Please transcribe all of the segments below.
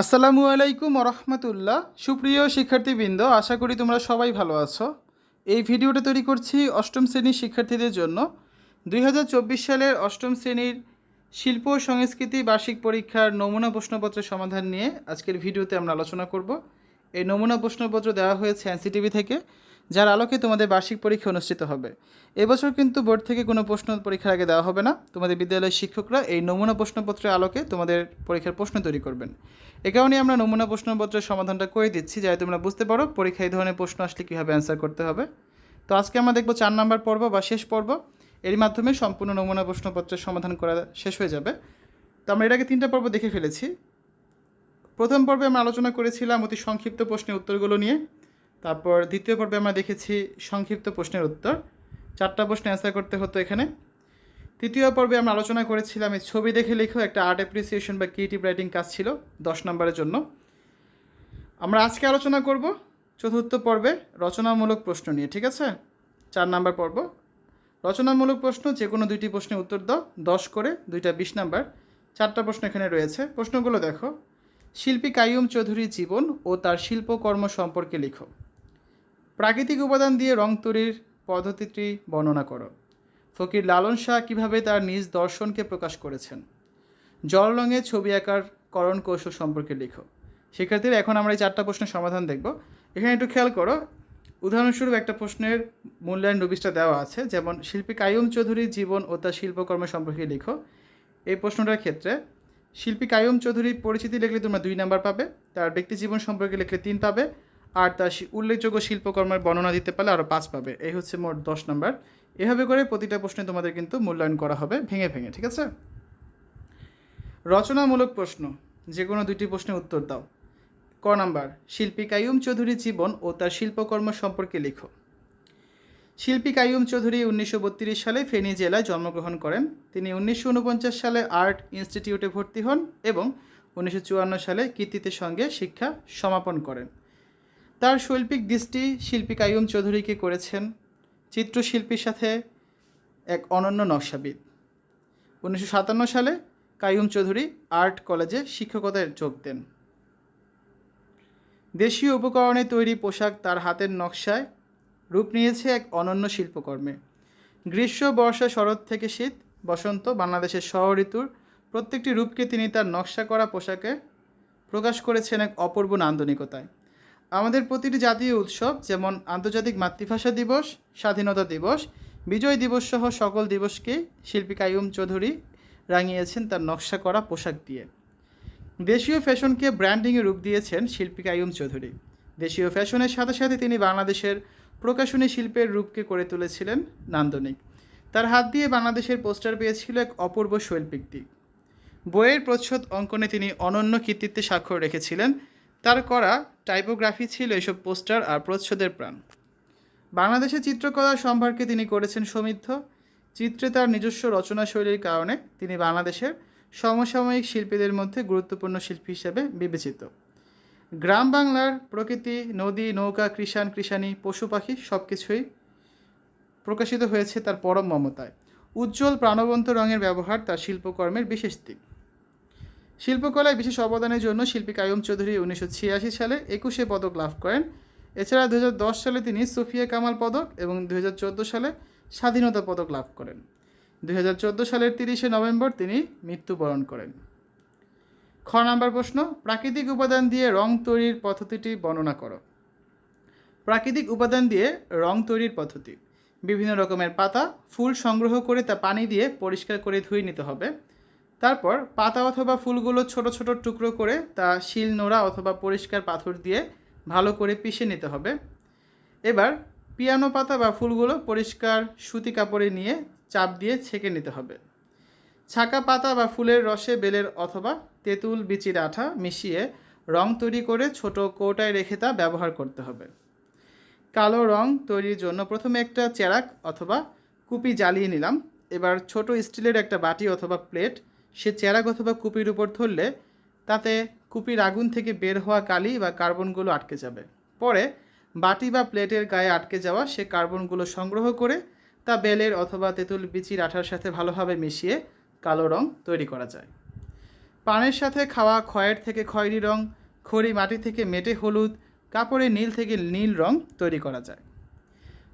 আসসালামু আলাইকুম রহমতুল্লাহ সুপ্রিয় শিক্ষার্থীবৃন্দ, আশা করি তোমরা সবাই ভালো আছো। এই ভিডিওটা তৈরি করছি অষ্টম শ্রেণির শিক্ষার্থীদের জন্য। দুই হাজার চব্বিশ সালের অষ্টম শ্রেণির শিল্প, সংস্কৃতি, বার্ষিক পরীক্ষার নমুনা প্রশ্নপত্রের সমাধান নিয়ে আজকের ভিডিওতে আমরা আলোচনা করব। এই নমুনা প্রশ্নপত্র দেওয়া হয়েছে এনসিটিভি থেকে। যার আলোকে তোমাদের বার্ষিক পরীক্ষা অনুষ্ঠিত হবে। এবছর কিন্তু বোর্ড থেকে কোনো প্রশ্ন পরীক্ষার আগে দেওয়া হবে না। তোমাদের বিদ্যালয়ের শিক্ষকরা এই নমুনা প্রশ্নপত্রের আলোকে তোমাদের পরীক্ষার প্রশ্ন তৈরি করবেন। এ কারণে আমরা নমুনা প্রশ্নপত্রের সমাধানটা করে দিচ্ছি, যাতে তোমরা বুঝতে পারো পরীক্ষায় এই ধরনের প্রশ্ন আসলে কীভাবে অ্যান্সার করতে হবে। তো আজকে আমরা দেখব চার নাম্বার পর্ব বা শেষ পর্ব। এর মাধ্যমে সম্পূর্ণ নমুনা প্রশ্নপত্রের সমাধান করা শেষ হয়ে যাবে। তো আমরা আগে তিনটা পর্ব দেখে ফেলেছি। প্রথম পর্বে আমরা আলোচনা করেছিলাম অতি সংক্ষিপ্ত প্রশ্নের উত্তরগুলো নিয়ে। তারপর দ্বিতীয় পর্বে আমরা দেখেছি সংক্ষিপ্ত প্রশ্নের উত্তর। চারটা প্রশ্ন অ্যান্সার করতে হতো এখানে। তৃতীয় পর্বে আমরা আলোচনা করেছিলাম, এই ছবি দেখে লেখো একটা আর্ট অ্যাপ্রিসিয়েশন বা ক্রিয়েটিভ রাইটিং কাজ ছিল দশ নম্বরের জন্য। আমরা আজকে আলোচনা করব চতুর্থ পর্বে রচনামূলক প্রশ্ন নিয়ে, ঠিক আছে? চার নাম্বার পর্ব। রচনামূলক প্রশ্ন যে কোনো দুইটি প্রশ্নের উত্তর দাও, দশ করে, দুইটা বিশ নাম্বার। চারটা প্রশ্ন এখানে রয়েছে। প্রশ্নগুলো দেখো। শিল্পী কাইয়ুম চৌধুরীর জীবন ও তার শিল্পকর্ম সম্পর্কে লিখো। প্রাকৃতিক উপাদান দিয়ে রং তৈরির পদ্ধতিটি বর্ণনা করো। ফকির লালন শাহ কীভাবে তার নিজ দর্শনকে প্রকাশ করেছেন? জল রঙে ছবি আঁকার করণ কৌশল সম্পর্কে লিখো। শিক্ষার্থীরা, এখন আমরা এই চারটা প্রশ্নের সমাধান দেখব। এখানে একটু খেয়াল করো, উদাহরণস্বরূপ একটা প্রশ্নের মূল্যায়ন রুবিসটা দেওয়া আছে, যেমন, শিল্পী কাইয়ুম চৌধুরীর জীবন ও তার শিল্পকর্ম সম্পর্কে লিখো। এই প্রশ্নটার ক্ষেত্রে, শিল্পী কাইয়ুম চৌধুরীর পরিচিতি লিখলে তোমরা দুই নাম্বার পাবে, তার ব্যক্তি জীবন সম্পর্কে লিখলে তিন পাবে। আর তার উল্লেখযোগ্য শিল্পকর্মের বর্ণনা দিতে পারলে আরও পাঁচ পাবে। এই হচ্ছে মোট দশ নম্বর। এভাবে করে প্রতিটা প্রশ্নে তোমাদের কিন্তু মূল্যায়ন করা হবে ভেঙে ভেঙে, ঠিক আছে? রচনামূলক প্রশ্ন। যে কোনো দুইটি প্রশ্নের উত্তর দাও। ক নাম্বার, শিল্পী কাইয়ুম চৌধুরীর জীবন ও তার শিল্পকর্ম সম্পর্কে লিখো। শিল্পী কাইয়ুম চৌধুরী উনিশশো বত্রিশ সালে ফেনী জেলায় জন্মগ্রহণ করেন। তিনি উনিশশো উনপঞ্চাশ সালে আর্ট ইনস্টিটিউটে ভর্তি হন এবং উনিশশো চুয়ান্ন সালে কৃতিত্বের সঙ্গে শিক্ষা সমাপন করেন। তার শৈল্পিক দৃষ্টি শিল্পী কাইয়ুম চৌধুরীকে করেছেন চিত্রশিল্পীর সাথে এক অনন্য নকশাবিদ। উনিশশো সাতান্ন সালে কাইয়ুম চৌধুরী আর্ট কলেজে শিক্ষকতায় যোগ দেন। দেশীয় উপকরণে তৈরি পোশাক তার হাতের নকশায় রূপ নিয়েছে এক অনন্য শিল্পকর্মে। গ্রীষ্ম, বর্ষা, শরৎ থেকে শীত, বসন্ত, বাংলাদেশের শহর ঋতুর প্রত্যেকটি রূপকে তিনি তার নকশা করা পোশাকে প্রকাশ করেছেন এক অপূর্ব নান্দনিকতায়। আমাদের প্রতিটি জাতীয় উৎসব, যেমন আন্তর্জাতিক মাতৃভাষা দিবস, স্বাধীনতা দিবস, বিজয় দিবস সহ সকল দিবসকে শিল্পী কাইয়ুম চৌধুরী রাঙিয়েছেন তার নকশা করা পোশাক দিয়ে। দেশীয় ফ্যাশনকে ব্র্যান্ডিংয়ে রূপ দিয়েছেন শিল্পী কাইয়ুম চৌধুরী। দেশীয় ফ্যাশনের সাথে সাথে তিনি বাংলাদেশের প্রকাশনী শিল্পের রূপকে করে তুলেছিলেন নান্দনিক। তার হাত দিয়ে বাংলাদেশের পোস্টার পেয়েছিল এক অপূর্ব শৈল্পিক দিক। বইয়ের প্রচ্ছদ অঙ্কনে তিনি অনন্য কৃতিত্বে স্বাক্ষর রেখেছিলেন। তার করা টাইপোগ্রাফি ছিল এসব পোস্টার আর প্রচ্ছদের প্রাণ। বাংলাদেশের চিত্রকলা সম্ভারকে তিনি করেছেন সমৃদ্ধ। চিত্রে তার নিজস্ব রচনা শৈলীর কারণে তিনি বাংলাদেশের সমসাময়িক শিল্পীদের মধ্যে গুরুত্বপূর্ণ শিল্পী হিসেবে বিবেচিত। গ্রাম বাংলার প্রকৃতি, নদী, নৌকা, কৃষাণ, কৃষাণী, পশু পাখি সব কিছুই প্রকাশিত হয়েছে তার পরম মমতায়। উজ্জ্বল প্রাণবন্ত রঙের ব্যবহার তার শিল্পকর্মের বিশেষ দিক। শিল্পকলায় বিশেষ অবদানের জন্য শিল্পী কায়ুম চৌধুরী উনিশশো ছিয়াশি সালে একুশে পদক লাভ করেন। এছাড়া দু হাজার দশ সালে তিনি সুফিয়া কামাল পদক এবং দু হাজার চোদ্দ সালে স্বাধীনতা পদক লাভ করেন। দু হাজার চোদ্দ সালের তিরিশে নভেম্বর তিনি মৃত্যুবরণ করেন। খ নাম্বার প্রশ্ন, প্রাকৃতিক উপাদান দিয়ে রং তৈরির পদ্ধতিটি বর্ণনা করো। প্রাকৃতিক উপাদান দিয়ে রং তৈরির পদ্ধতি। বিভিন্ন রকমের পাতা ফুল সংগ্রহ করে তা পানি দিয়ে পরিষ্কার করে ধুয়ে নিতে হবে। তারপর পাতা অথবা ফুলগুলো ছোট ছোট টুকরো করে তা শিল নোড়া অথবা পরিষ্কার পাথর দিয়ে ভালো করে পিষে নিতে হবে। এবার পিয়ানো পাতা বা ফুলগুলো পরিষ্কার সুতি কাপড়ে নিয়ে চাপ দিয়ে ছেঁকে নিতে হবে। ছাকা পাতা বা ফুলের রসে বেলের অথবা তেঁতুল, বিচির আঠা মিশিয়ে রং তৈরি করে ছোট কৌটায় রেখে তা ব্যবহার করতে হবে। কালো রং তৈরির জন্য প্রথমে একটা চেরাক অথবা কুপি জ্বালিয়ে নিলাম। এবার ছোট স্টিলের একটা বাটি অথবা প্লেট সে চেরাক অথবা কুপির উপর ধরলে, তাতে কুপির আগুন থেকে বের হওয়া কালি বা কার্বনগুলো আটকে যাবে। পরে বাটি বা প্লেটের গায়ে আটকে যাওয়া সে কার্বনগুলো সংগ্রহ করে তা বেলের অথবা তেঁতুল বিচির আঠার সাথে ভালোভাবে মিশিয়ে কালো রং তৈরি করা যায়। পানের সাথে খাওয়া খয়ের থেকে খয়েরি রং, খড়ি মাটি থেকে মেটে হলুদ কাপড়ে নীল থেকে নীল রং তৈরি করা যায়।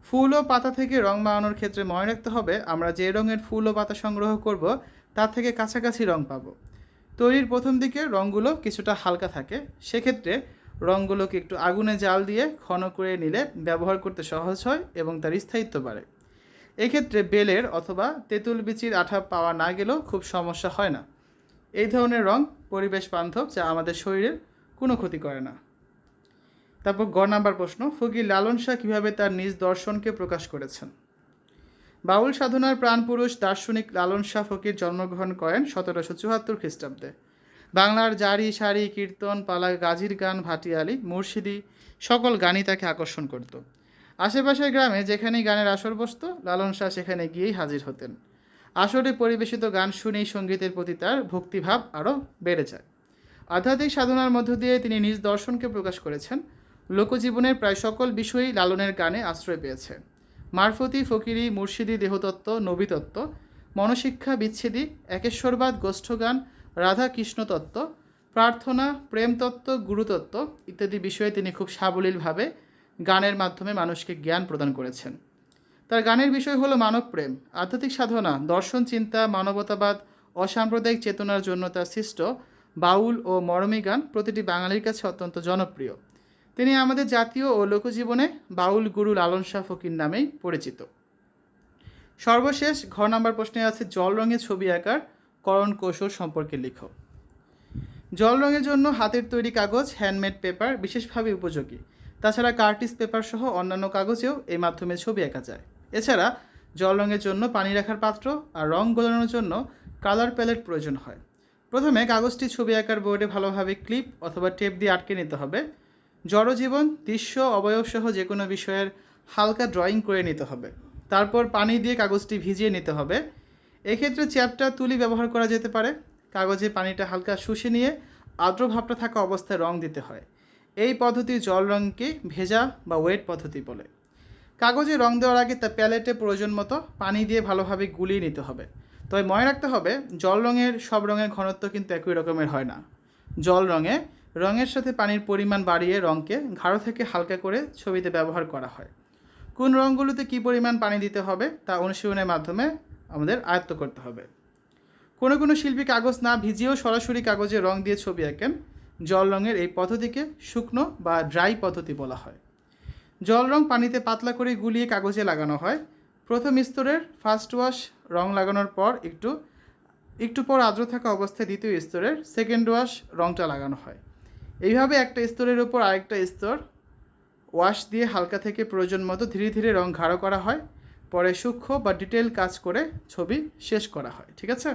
ফুল ও পাতা থেকে রং বানানোর ক্ষেত্রে মনে রাখতে হবে, আমরা যে রঙের ফুল ও পাতা সংগ্রহ করব তার থেকে কাছাকাছি রং পাবো। তৈরির প্রথম দিকে রঙগুলো কিছুটা হালকা থাকে। সেক্ষেত্রে রঙগুলোকে একটু আগুনে জাল দিয়ে ঘন করে নিলে ব্যবহার করতে সহজ হয় এবং তার স্থায়িত্ব বাড়ে। এক্ষেত্রে বেলের অথবা তেঁতুল বিচির আঠা পাওয়া না গেলেও খুব সমস্যা হয় না। এই ধরনের রং পরিবেশ বান্ধব যা আমাদের শরীরের কোনো ক্ষতি করে না। তারপর গ নাম্বার প্রশ্ন ফকির লালন শাহ কীভাবে তার নিজ দর্শনকে প্রকাশ করেছেন? বাউল সাধনার প্রাণপুরুষ দার্শনিক লালন শাহ ফকির জন্মগ্রহণ করেন সতেরোশো চুয়াত্তর খ্রিস্টাব্দে। বাংলার জারি, সারি, কীর্তন, পালা, গাজির গান, ভাটিয়ালি, মুর্শিদি সকল গানই তাকে আকর্ষণ করত। আশেপাশের গ্রামে যেখানেই গানের আসর বসত, লালন শাহ সেখানে গিয়েই হাজির হতেন। আসরে পরিবেশিত গান শুনেই সঙ্গীতের প্রতি তার ভক্তিভাব আরও বেড়ে যায়। আধ্যাত্মিক সাধনার মধ্য দিয়ে তিনি নিজ দর্শনকে প্রকাশ করেছেন। লোকজীবনের প্রায় সকল বিষয়ই লালনের গানে আশ্রয় পেয়েছে মারফতি, ফকিরি, মুর্শিদি, দেহতত্ত্ব, নবীতত্ত্ব, মনশিক্ষা, বিচ্ছেদী, একেশ্বরবাদ, গোষ্ঠগান, রাধা কৃষ্ণ তত্ত্ব প্রার্থনা, প্রেমতত্ত্ব, গুরুতত্ত্ব ইত্যাদি বিষয়ে তিনি খুব সাবলীলভাবে গানের মাধ্যমে মানুষকে জ্ঞান প্রদান করেছেন। তার গানের বিষয় হলো মানব প্রেম, আধ্যাত্মিক সাধনা, দর্শন, চিন্তা, মানবতাবাদ, অসাম্প্রদায়িক চেতনার জন্য তার সৃষ্ট বাউল ও মরমী গান প্রতিটি বাঙালির কাছে অত্যন্ত জনপ্রিয়। তিনি আমাদের জাতীয় ও লোকজীবনে বাউল গুরু লালন শাহ ফকির নামেই পরিচিত। সর্বশেষ ঘ নাম্বার প্রশ্নে আছে, জল রঙে ছবি আঁকার করণ কৌশল সম্পর্কে লিখো। জল রঙের জন্য হাতের তৈরি কাগজ হ্যান্ডমেড পেপার বিশেষভাবে উপযোগী। তাছাড়া কার্টিস পেপার সহ অন্যান্য কাগজেও এই মাধ্যমে ছবি আঁকা যায়। এছাড়া জল রঙের জন্য পানি রাখার পাত্র আর রং গোলানোর জন্য কালার প্যালেট প্রয়োজন হয়। প্রথমে কাগজটি ছবি আঁকার বোর্ডে ভালোভাবে ক্লিপ অথবা টেপ দিয়ে আটকে নিতে হবে। জড়জীবন, দৃশ্য অবয়বসহ যে কোনো বিষয়ের হালকা ড্রয়িং করে নিতে হবে। তারপর পানি দিয়ে কাগজটি ভিজিয়ে নিতে হবে। এক্ষেত্রে চ্যাপটা তুলি ব্যবহার করা যেতে পারে। কাগজে পানিটা হালকা শুষে নিয়ে আর্দ্র ভাবটা থাকা অবস্থায় রং দিতে হয়। এই পদ্ধতি জল রঙকে ভেজা বা ওয়েট পদ্ধতি বলে। কাগজে রং দেওয়ার আগে তা প্যালেটে প্রয়োজন মতো পানি দিয়ে ভালোভাবে গুলিয়ে নিতে হবে। তবে মনে রাখতে হবে, জল রঙের সব রঙের ঘনত্ব কিন্তু একই রকমের হয় না। জল রঙে রঙের সাথে পানির পরিমাণ বাড়িয়ে রঙকে গাঢ় থেকে হালকা করে ছবিতে ব্যবহার করা হয়। কোন রঙগুলোতে কী পরিমাণ পানি দিতে হবে তা অনুশীলনের মাধ্যমে আমাদের আয়ত্ত করতে হবে। কোনো কোনো শিল্পী কাগজ না ভিজিয়েও সরাসরি কাগজে রং দিয়ে ছবি আঁকেন, জল রঙের এই পদ্ধতিকে শুকনো বা ড্রাই পদ্ধতি বলা হয়। জল রং পানিতে পাতলা করে গুলিয়ে কাগজে লাগানো হয়। প্রথম স্তরের ফার্স্ট ওয়াশ রং লাগানোর পর একটু একটু পর আর্দ্র থাকা অবস্থায় দ্বিতীয় স্তরের সেকেন্ড ওয়াশ রংটা লাগানো হয়। এইভাবে একটা স্তরের উপর আরেকটা স্তর ওয়াশ দিয়ে হালকা থেকে প্রয়োজন মতো ধীরে ধীরে রং গাঢ় করা হয়। পরে সূক্ষ্ম বা ডিটেল কাজ করে ছবি শেষ করা হয়, ঠিক আছে?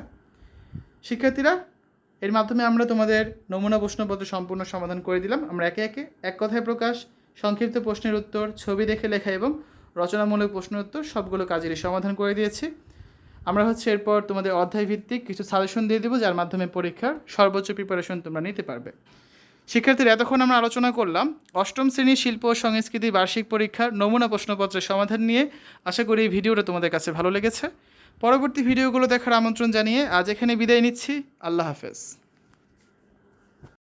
শিক্ষার্থীরা, এর মাধ্যমে আমরা তোমাদের নমুনা প্রশ্নপত্র সম্পূর্ণ সমাধান করে দিলাম। আমরা একে একে এক কথায় প্রকাশ, সংক্ষিপ্ত প্রশ্নের উত্তর, ছবি দেখে লেখা এবং রচনামূলক প্রশ্নের উত্তর সবগুলো কাজেরই সমাধান করে দিয়েছি। আমরা হচ্ছে এরপর তোমাদের অধ্যায় ভিত্তিক কিছু সাজেশন দিয়ে দেবো, যার মাধ্যমে পরীক্ষার সর্বোচ্চ প্রিপারেশন তোমরা নিতে পারবে। শিক্ষার্থীরা, এতক্ষণ আমরা আলোচনা করলাম অষ্টম শ্রেণির শিল্প ও সংস্কৃতি বার্ষিক পরীক্ষার নমুনা প্রশ্নপত্রের সমাধান নিয়ে। আশা করি এই ভিডিওটা তোমাদের কাছে ভালো লেগেছে। পরবর্তী ভিডিওগুলো দেখার আমন্ত্রণ জানিয়ে আজ এখানে বিদায় নিচ্ছি। আল্লাহ হাফেজ।